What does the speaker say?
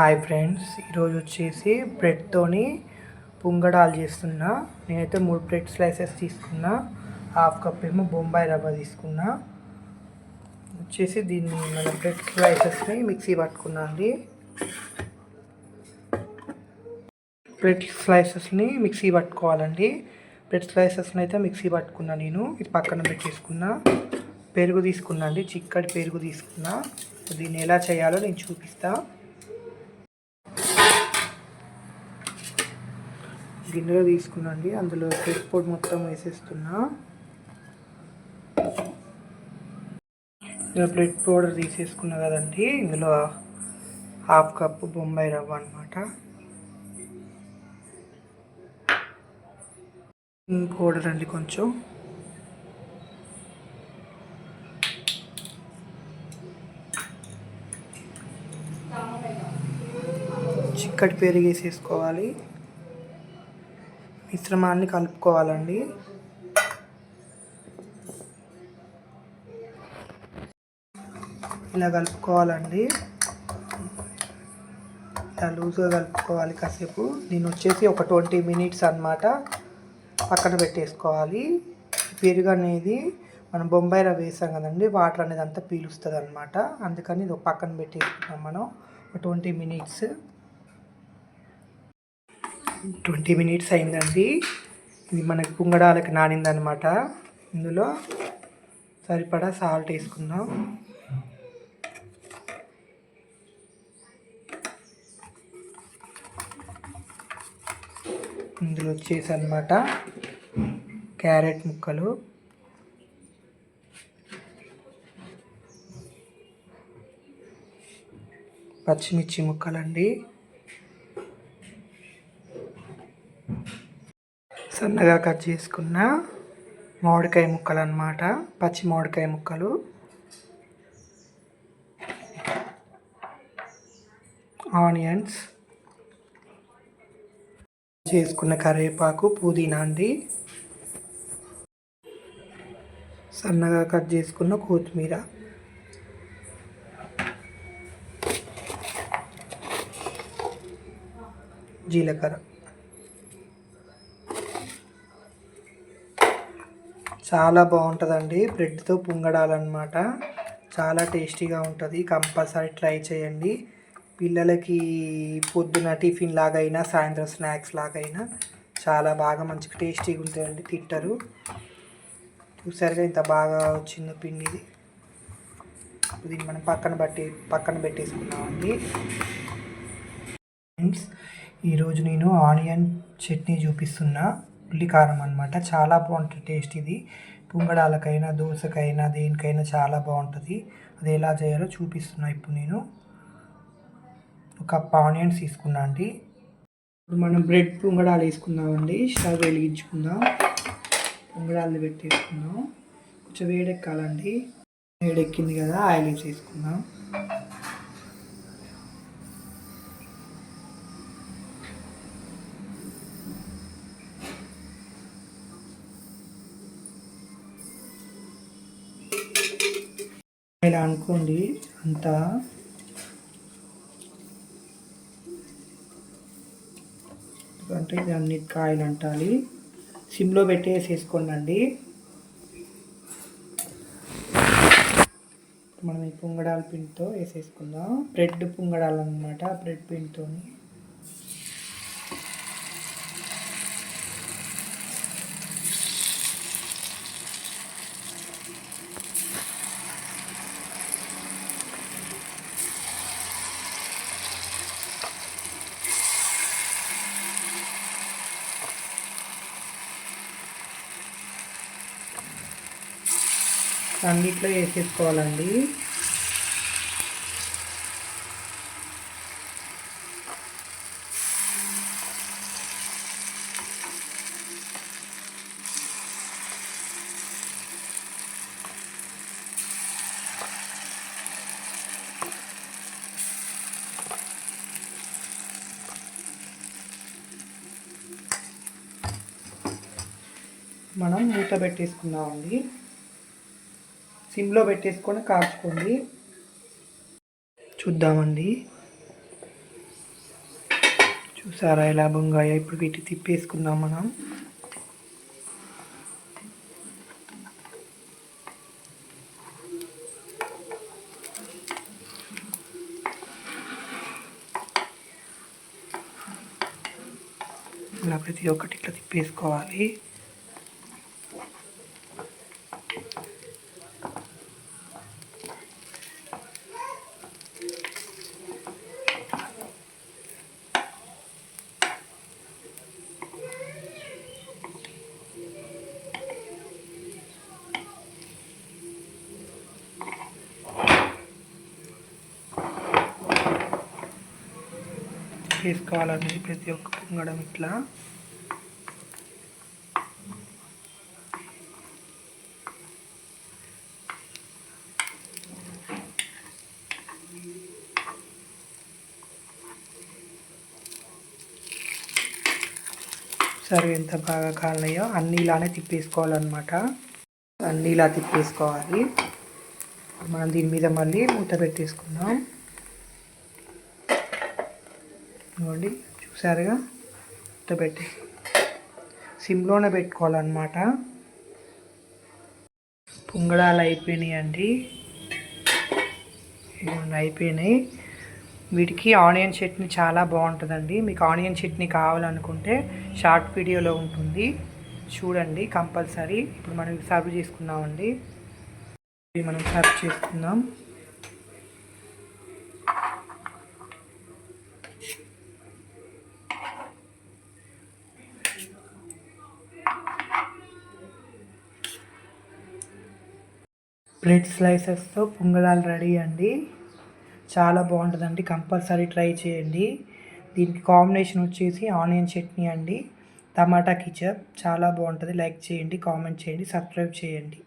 Hi friends ఈరోజు వచ్చేసి బ్రెడ్తోని పుంగడాలు చేస్తున్నా. నేనైతే మూడు బ్రెడ్ స్లైసెస్ తీసుకున్నా. హాఫ్ కప్ ఏమో బొంబాయి రవ్వ తీసుకున్నా. వచ్చేసి దీన్ని మన బ్రెడ్ స్లైసెస్ని మిక్సీ పట్టుకున్నా అండి. బ్రెడ్ స్లైసెస్ని మిక్సీ పట్టుకోవాలండి. బ్రెడ్ స్లైసెస్ని అయితే మిక్సీ పట్టుకున్నా నేను. ఇది పక్కన పెట్టేసుకున్నా. పెరుగు తీసుకున్నా అండి. చిక్కటి పెరుగు తీసుకున్నా. దీన్ని ఎలా చేయాలో నేను చూపిస్తాను గిన్నెలో తీసుకున్నాండి అందులో బ్రెడ్ పొడి మొత్తం వేసేస్తున్నా. ఇలా బ్రెడ్ పౌడర్ తీసేసుకున్నా కదండి. ఇందులో హాఫ్ కప్ బొంబాయి రవ్వ అనమాట పౌడర్ అండి కొంచెం. చిక్కటి పెరిగేసేసుకోవాలి మిశ్రమాన్ని కలుపుకోవాలండి. ఇలా కలుపుకోవాలండి. ఇలా లూజ్గా కలుపుకోవాలి కాసేపు. నేను వచ్చేసి ఒక ట్వంటీ మినిట్స్ అనమాట పక్కన పెట్టేసుకోవాలి. పెరుగు అనేది మనం బొంబాయి రవ్వ వేసాం కదండి వాటర్ అనేది అంతా పీలుస్తుంది అనమాట అందుకని ఇది ఒక పక్కన పెట్టేసుకున్నాం మనం. Twenty minutes. ట్వంటీ మినిట్స్ అయిందండి. ఇది మనకి పుంగడాలకి నానిందనమాట. ఇందులో సరిపడా సాల్ట్ వేసుకుందాం. ఇందులో వచ్చేసి అనమాట క్యారెట్ ముక్కలు. పచ్చిమిర్చి ముక్కలండి. సన్నగా కట్ చేసుకున్న మామిడికాయ ముక్కలు అన్నమాట పచ్చి మామిడికాయ ముక్కలు. ఆనియన్స్. చేసుకున్న కరివేపాకు పుదీనా అండి. సన్నగా కట్ చేసుకున్న కొత్తిమీర. జీలకర్ర. చాలా బాగుంటుందండి. బ్రెడ్తో పుంగడాలన్నమాట. చాలా టేస్టీగా ఉంటుంది. కంపల్సరీ ట్రై చేయండి. పిల్లలకి పొద్దున టిఫిన్ లాగైనా సాయంత్రం స్నాక్స్ లాగైనా చాలా బాగా మంచిగా టేస్టీగా ఉంటుందండి తింటారు. చూసారుగా ఇంత బాగా వచ్చింది పిండిది దీన్ని మనం పక్కన బట్టి పక్కన పెట్టేసుకున్నామండి ఫ్రెండ్స్ ఈరోజు నేను ఆనియన్ చట్నీ చూపిస్తున్నా. ఉల్లికారం అనమాట చాలా బాగుంటుంది టేస్ట్ ఇది. పుంగడాలకైనా దోశకైనా దేనికైనా చాలా బాగుంటుంది. అది ఎలా చేయాలో చూపిస్తున్నా ఇప్పుడు నేను. ఒక కప్ ఆనియన్స్ తీసుకున్నా అండి. ఇప్పుడు మనం బ్రెడ్ పుంగడాలు వేసుకుందామండి. స్టవ్ వెలిగించుకుందాం. పుంగడాలు పెట్టేసుకుందాం. కొంచెం వేడెక్కాలండి. వేడెక్కింది కదా ఆయిల్ వేసేసుకుందాం. ఇలా అనుకోండి అంతా అంటే ఇది అన్ని కాయలు అంటాలి. సిమ్లో పెట్టేసేసుకోండి అండి మనం ఈ పుంగడాల పిండితో వేసేసుకుందాం. బ్రెడ్ పుంగడాలు అనమాట బ్రెడ్ పిండితోని. అన్నిట్లో వేసేసుకోవాలండి. మనం మూత పెట్టేసుకుందామండి. సిమ్లో పెట్టేసుకొని కాల్చుకోండి చూద్దామండి. చూసారా ఎలా బొంగాయ ఇప్పుడు వీటి తిప్పేసుకుందాం మనం. ఇలా ప్రతి ఒక్కటి ఇట్లా తిప్పేసుకోవాలి. వేసుకోవాలనేది ప్రతి ఒక్క పొంగడం ఇట్లా. సరే ఎంత బాగా కాలనయో అన్నీ ఇలానే తిప్పేసుకోవాలన్నమాట. అన్నీ ఇలా తిప్పేసుకోవాలి. మనం దీని మీద మళ్ళీ మూత పెట్టేసుకుందాం. ఇవ్వండి చూసారుగా ఇట్లా పెట్టి. సిమ్లోనే పెట్టుకోవాలన్నమాట. పొంగడాలు అయిపోయినాయి అండి ఇవన్నీ అయిపోయినాయి. వీటికి ఆనియన్ చట్నీ చాలా బాగుంటుందండి. మీకు ఆనియన్ చట్నీ కావాలనుకుంటే షార్ట్ వీడియోలో ఉంటుంది. చూడండి కంపల్సరీ. ఇప్పుడు మనం సర్వ్ చేసుకుందామండి. మనం సర్వ్ చేసుకుందాం. బ్రెడ్ స్లైసెస్తో పొంగడాలు రెడీ అండి. చాలా బాగుంటుందండి. కంపల్సరీ ట్రై చేయండి. దీనికి కాంబినేషన్ వచ్చేసి ఆనియన్ చట్నీ అండి. టమాటా కిచప్ చాలా బాగుంటుంది. లైక్ చేయండి కామెంట్ చేయండి సబ్స్క్రైబ్ చేయండి.